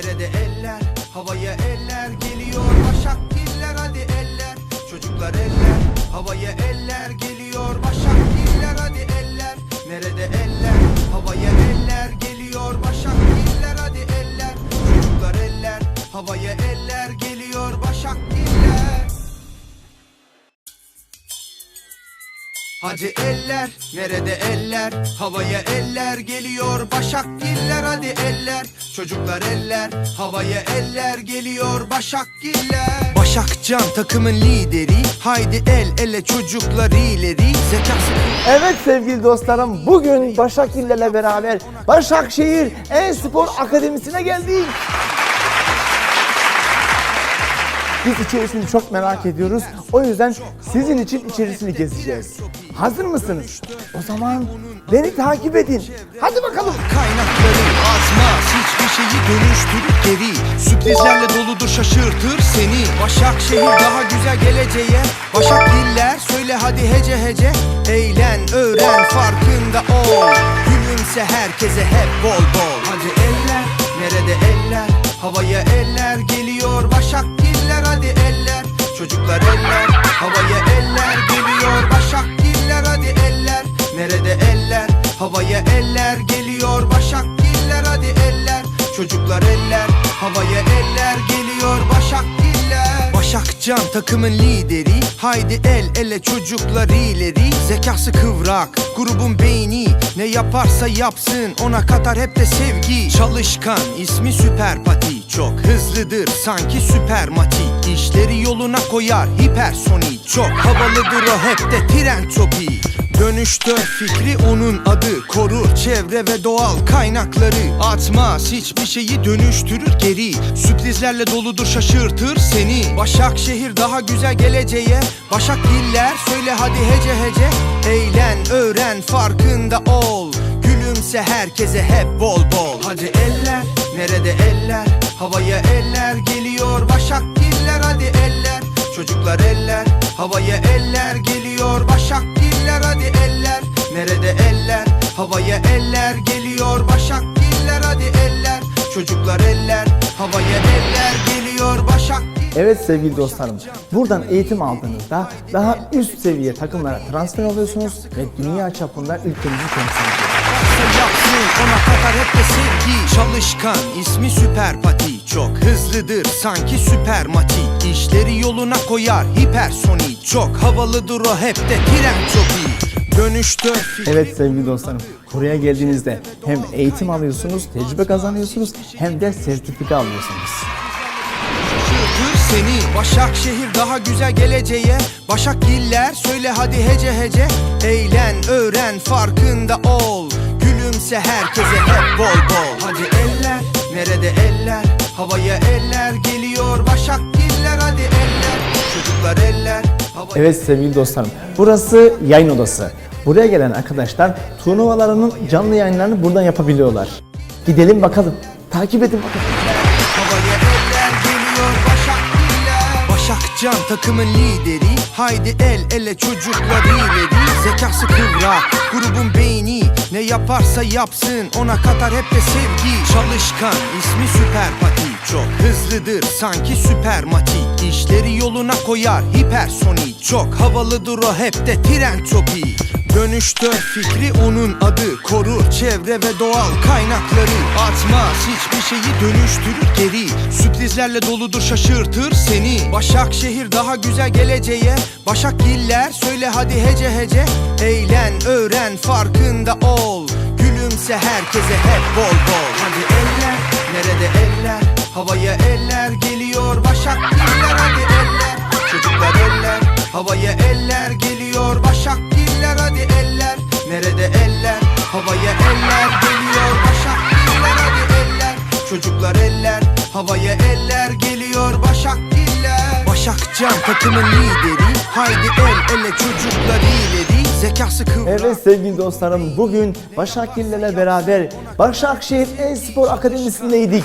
Nerede eller? Havaya eller geliyor. Başak diller hadi eller. Çocuklar eller. Havaya eller geliyor Hadi eller, nerede eller? Havaya eller geliyor. Başak giller hadi eller. Çocuklar eller, havaya eller geliyor. Başak giller. Başakcan takımın lideri. Haydi el ele çocuklar ileri. Zekası Evet sevgili dostlarım bugün Başakşehir ile beraber Başakşehir E-Spor Akademisi'ne geldik. Biz içerisini çok merak ediyoruz. O yüzden sizin için içerisini gezeceğiz. Hazır mısınız? O zaman beni takip edin. Hadi bakalım. Kaynakları azmaz hiçbir şeyi dönüştürür geri Sürprizlerle doludur şaşırtır seni Başakşehir daha güzel geleceğe Başak diller söyle hadi hece hece Eğlen öğren farkında ol Gülümse herkese hep bol bol Hadi eller nerede eller Havaya eller geliyor eller Çocuklar eller havaya eller geliyor Başak diller hadi eller. Nerede eller? Havaya eller geliyor Başak diller hadi eller. Çocuklar eller Başakcan takımın lideri Haydi el ele çocuklar ileri. Zekası kıvrak grubun beyni Ne yaparsa yapsın ona katar hep de sevgi. Çalışkan ismi süper pati Çok hızlıdır sanki süper mati. İşleri yoluna koyar hipersonik Çok havalıdır o hep de tren topi Dönüştör fikri onun adı. Korur çevre ve doğal kaynakları. Atmaz hiçbir şeyi dönüştürür geri. Sürprizlerle doludur şaşırtır seni. Başakşehir daha güzel geleceğe. Başak diller söyle hadi hece hece. Eğlen öğren farkında ol. Gülümse herkese hep bol bol. Hadi eller nerede eller? Havaya eller geliyor Başak diller. Hadi eller Çocuklar eller. Havaya eller geliyor Başak diller hadi eller. Nerede eller? Havaya eller. Geliyor Başak diller hadi eller. Çocuklar eller. Havaya eller. Geliyor Başak Evet sevgili dostlarım, buradan eğitim aldığınızda daha üst seviye takımlara transfer oluyorsunuz ve dünya çapında ülkenizi temsil ediyorsunuz. Yapsın ona kadar hep de sevgi. Çalışkan ismi süper pati Çok hızlıdır sanki süper mati İşleri yoluna koyar hipersonik Çok havalıdır o hep de tren topi Dönüştör fikri Evet sevgili dostlarım, buraya geldiğinizde hem eğitim alıyorsunuz, tecrübe kazanıyorsunuz hem de sertifika alıyorsunuz. Seni Başakşehir daha güzel geleceğe. Başak diller söyle hadi hece hece. Eğlen öğren farkında ol. Gülümse herkese hep bol bol. Hadi eller nerede eller Havaya eller geliyor Başak diller hadi eller Çocuklar eller havaya Evet sevgili dostlarım, burası yayın odası. Buraya gelen arkadaşlar turnuvalarının canlı yayınlarını buradan yapabiliyorlar. Gidelim bakalım, takip edin bakalım. Havaya eller geliyor Başak diller Başakcan takımın lideri Haydi el ele çocuklar ileri Zekası kıvrak grubun beyni Ne yaparsa yapsın ona katar hep de sevgi Çalışkan ismi süper pati Çok hızlıdır. Sanki süper mati İşleri yoluna koyar hipersonik. Çok havalıdır o hep de tren topi. Dönüştör fikri onun adı. Korur çevre ve doğal kaynakları. Atmaz hiçbir şeyi dönüştürür geri. Sürprizlerle doludur şaşırtır seni. Başakşehir daha güzel geleceğe. Başak diller söyle hadi hece hece. Eğlen öğren farkında ol. Gülümse herkese hep bol bol. Hadi eller Başakcan takımın lideri Haydi el ele çocuklar ileri Zekası kıvrak Evet sevgili dostlarım bugün Başakşehir ile beraber Başakşehir E-Spor Akademisi'ndeydik.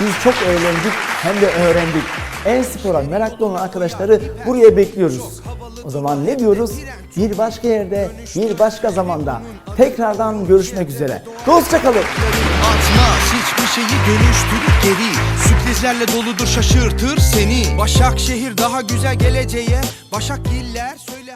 Biz çok eğlendik hem de öğrendik. E-Spor'a meraklı olan arkadaşları buraya bekliyoruz. O zaman ne diyoruz? Bir başka yerde, bir başka zamanda tekrardan görüşmek üzere. Hoşçakalın. Atmaz hiçbir şeyi dönüştürür geri Sürprizlerle doludur şaşırtır seni. Başakşehir daha güzel geleceğe. Başakgiller söyle